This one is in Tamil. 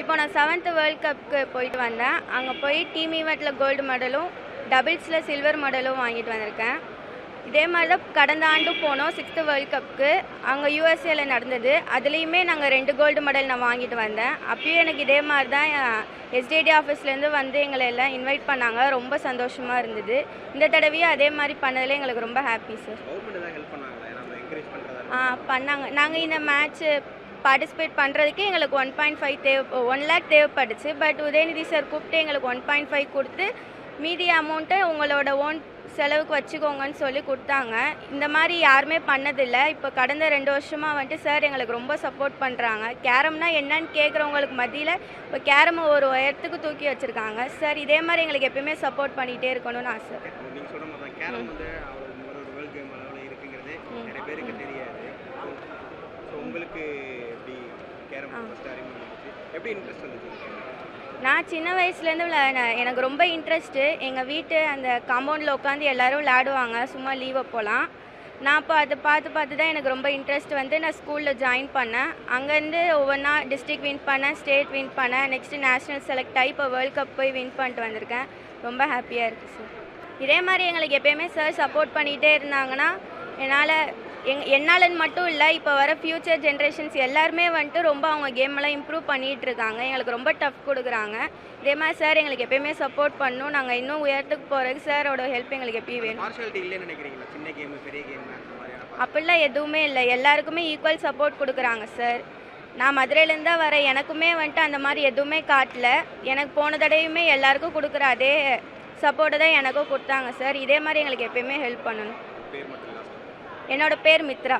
இப்போ நான் செவன்த்து வேர்ல்ட் கப்புக்கு போயிட்டு வந்தேன். அங்கே போய் டீம் ஈவெண்ட்டில் கோல்டு மெடலும் டபுள்ஸில் சில்வர் மெடலும் வாங்கிட்டு வந்திருக்கேன். இதே மாதிரி தான் கடந்த ஆண்டும் போனோம் சிக்ஸ்த்து வேர்ல்ட் கப்புக்கு அங்கே யூஎஸ்ஏல நடந்தது. அதுலேயுமே நாங்கள் ரெண்டு கோல்டு மெடல் நான் வாங்கிட்டு வந்தேன். அப்பயும் எனக்கு இதே மாதிரி தான் எஸ்டிடி ஆஃபீஸ்லேருந்து வந்து எங்களை எல்லாம் இன்வைட் பண்ணாங்க. ரொம்ப சந்தோஷமாக இருந்தது. இந்த தடவையும் அதே மாதிரி பண்ணதில் எங்களுக்கு ரொம்ப ஹாப்பி சார் ஆ பண்ணாங்க. நாங்கள் இந்த மேட்ச்சு பார்ட்டிசிபேட் பண்ணுறதுக்கு எங்களுக்கு ஒன் பாயிண்ட் ஃபைவ் தேவை ஒன் லேக் தேவைப்பட்டுச்சு பட் உதயநிதி சார் கூப்பிட்டு எங்களுக்கு ஒன் பாயிண்ட் ஃபைவ் கொடுத்து மீதி அமௌண்ட்டை உங்களோட ஓன் செலவுக்கு வச்சுக்கோங்கன்னு சொல்லி கொடுத்தாங்க. இந்த மாதிரி யாருமே பண்ணதில்லை. இப்போ கடந்த ரெண்டு வருஷமாக வந்துட்டு சார் எங்களுக்கு ரொம்ப சப்போர்ட் பண்ணுறாங்க கேரம்னா என்னன்னு கேட்குறவங்களுக்கு மத்தியில் இப்போ கேரமை ஒரு உயரத்துக்கு தூக்கி வச்சுருக்காங்க. சார் இதே மாதிரி எங்களுக்கு எப்பயுமே சப்போர்ட் பண்ணிகிட்டே இருக்கணும்னு ஆசை. உங்களுக்கு எப்படி இன்ட்ரெஸ்ட் வந்துச்சு? நான் சின்ன வயசுலேருந்து எனக்கு ரொம்ப இன்ட்ரெஸ்ட்டு எங்கள் வீட்டு அந்த காம்பவுண்டில் உட்காந்து எல்லாரும் விளையாடுவாங்க. சும்மா லீவ் அப்போலாம் நான் அப்போ அதை பார்த்து பார்த்து தான் எனக்கு ரொம்ப இன்ட்ரெஸ்ட் வந்து நான் ஸ்கூலில் ஜாயின் பண்ணேன். அங்கேருந்து ஒவ்வொன்றா டிஸ்ட்ரிக்ட் வின் பண்ணேன் ஸ்டேட் வின் பண்ணேன். நெக்ஸ்ட்டு நேஷ்னல் செலக்ட் ஆகி இப்போ வேர்ல்ட் கப் போய் வின் பண்ணிட்டு வந்திருக்கேன். ரொம்ப ஹாப்பியாக இருக்குது சார் இதே மாதிரி எங்களுக்கு எப்பயுமே சார் சப்போர்ட் பண்ணிகிட்டே இருந்தாங்கன்னா என்னால் எங் என்னாலன்னு மட்டும் இல்லை இப்போ வர ஃப்யூச்சர் ஜென்ரேஷன்ஸ் எல்லாருமே வந்துட்டு ரொம்ப அவங்க கேம் எல்லாம் இம்ப்ரூவ் பண்ணிகிட்டு இருக்காங்க எங்களுக்கு ரொம்ப டஃப் கொடுக்குறாங்க. இதே மாதிரி சார் எங்களுக்கு எப்பயுமே சப்போர்ட் பண்ணணும் நாங்கள் இன்னும் உயரத்துக்கு போகிறதுக்கு சாரோட ஹெல்ப் எங்களுக்கு எப்பயும் வேணும். அப்படிலாம் எதுவுமே இல்லை. எல்லாருக்குமே ஈக்குவல் சப்போர்ட் கொடுக்குறாங்க சார் நான் மதுரையிலேருந்து தான் வரேன். எனக்குமே வந்துட்டு அந்த மாதிரி எதுவுமே காட்டல. எனக்கு போன தடவையுமே எல்லாருக்கும் கொடுக்குற அதே சப்போர்ட்டை தான் எனக்கும் கொடுத்தாங்க சார் இதே மாதிரி எங்களுக்கு எப்பயுமே ஹெல்ப் பண்ணணும். என்னோடய பேர் மித்ரா.